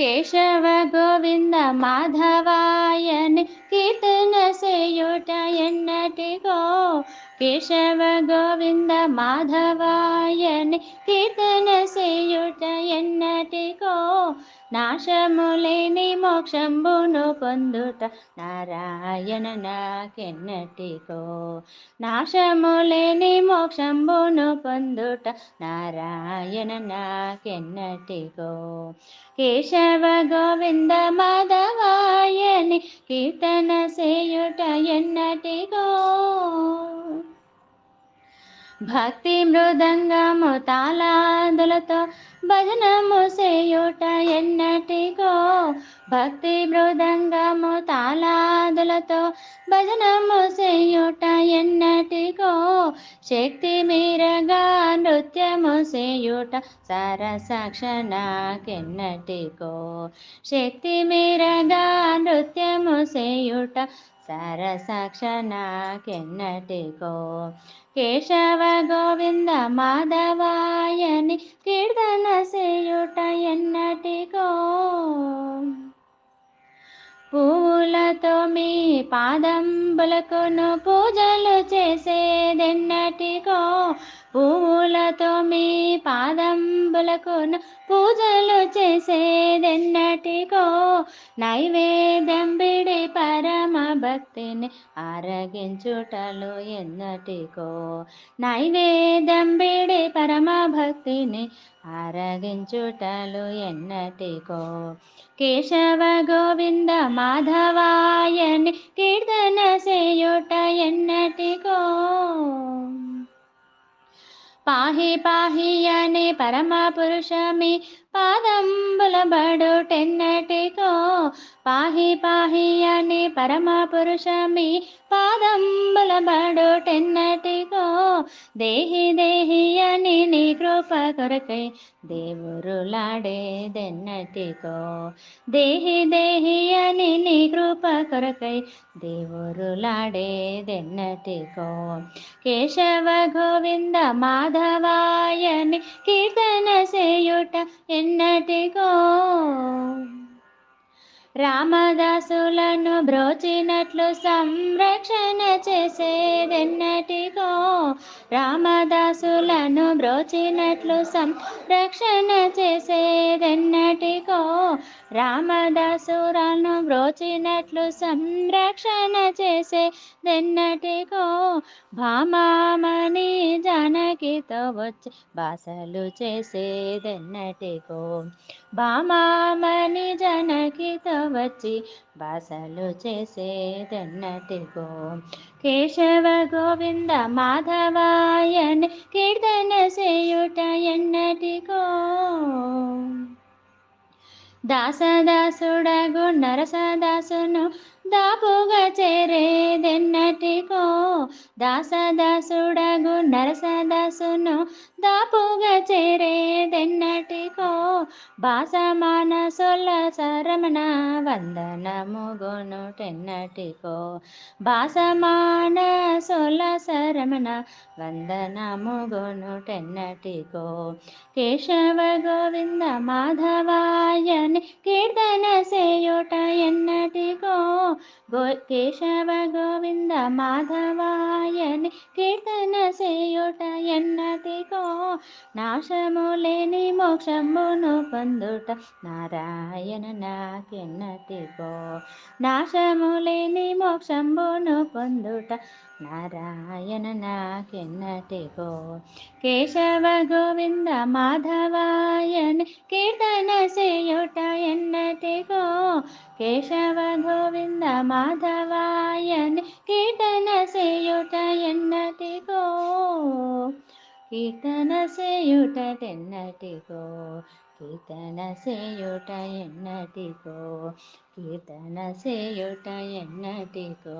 केशव गोविन्द माधवायन् कीर्तन योटय नाटिको केशव गोविन्द माधवायन् कीर्तन स्योटयन्टिको నాశములేని మోక్షంబును పొందుట నారాయణ నాకెన్నటికో. నాశములేని మోక్షంబును పొందుట నారాయణ నాకెన్నటికో. కేశవ గోవింద మాధవాయని కీర్తన సేయుట ఎన్నటికో. భక్తి మృదంగము తాళాదులతో భజనము చేయుట ఎన్నటికో. భక్తి మృదంగము తాళాదులతో భజనము చేయుట ఎన్నటికో. శక్తి మీరగా నృత్యము సేయుట సరసక్షణకెన్నటికో? శక్తి మీరగా నృత్యము సేయుట సరసక్షణకెన్నటికో? కేశవ గోవింద మాధవాయని కీర్తన సేయుట ఎన్నటికో? పూలతో మీ పాదంబులకును పూజలు చేసేదెన్నటికో? పూలతో మీ పాదంబులకును పూజలు చేసేదెన్నటికో నైవేద్యం బిడి పరమ భక్తిని ఆరగించుటలు ఎన్నటికో నైవేద్యం బిడి పరమ భక్తిని ఆరగించుటలు ఎన్నటికో కేశవ గోవింద మాధవాయని కీర్తన చేయుట ఎన్నటికో పాహి పాహి అనే పరమ పురుషమి పాదంబుల బడుటెన్నటికో పాహి పాహి అనే పరమ పురుషమి పాదంబుల బడుటెన్నటికో దేహి దేహి కృప కొరకై దేవురులాడేదెన్నటికో. దేహి దేహి అని నీ కృప కొరకై దేవురులాడేదెన్నటికో. కేశవ గోవింద మాధవాయని కీర్తన సేయుట ఎన్నటికో. రామదాసులను బ్రోచినట్లు సంరక్షణ చేసేదెన్నటికో. తను బ్రోచినట్లు సంరక్షణ చేసేదెన్నటికో రామదాసురాను బ్రోచినట్లు సంరక్షణ చేసేదెన్నటికో భామామణి వచ్చి బాసలు చేసేదెన్నటికో. బామామని జనకితో వచ్చి బాసలు చేసేదెన్నటికో. కేశవ గోవింద మాధవాయని కీర్తన చేయుట ఎన్నటికో. దాసదాసుడగు నరసదాసును దాపుగా చేరేదెన్నటికో. దాస భాసమాన సొల్ల సరమణ వందనముగొనుటెన్నటికో భాసమాన సొల్ల సరమణ వందనముగొనుటెన్నటికో కేశవ గోవింద మాధవాయని కీర్తన సేయుట ఎన్నటికో గో కేశవ గోవింద మాధవాయని కీర్తన చేయుట ఎన్నటికో నాశము లేని మోక్షమును పొందుట నారాయణ నాకెన్నటికో నాశము లేని మోక్షంబును పొందుట నారాయణ నాకెన్నటికో కేశవ గోవింద మాధవాయని కీర్తన చేయుట ఎన్నటికో కేశవ గోవింద మాధవాయని కీర్తన చే సేయుట ఎన్నటికో కీర్తన సేయుట తెన్నటిగో కీర్తన సేయుట ఎన్నటిగో కీర్తన సేయుట ఎన్నటిగో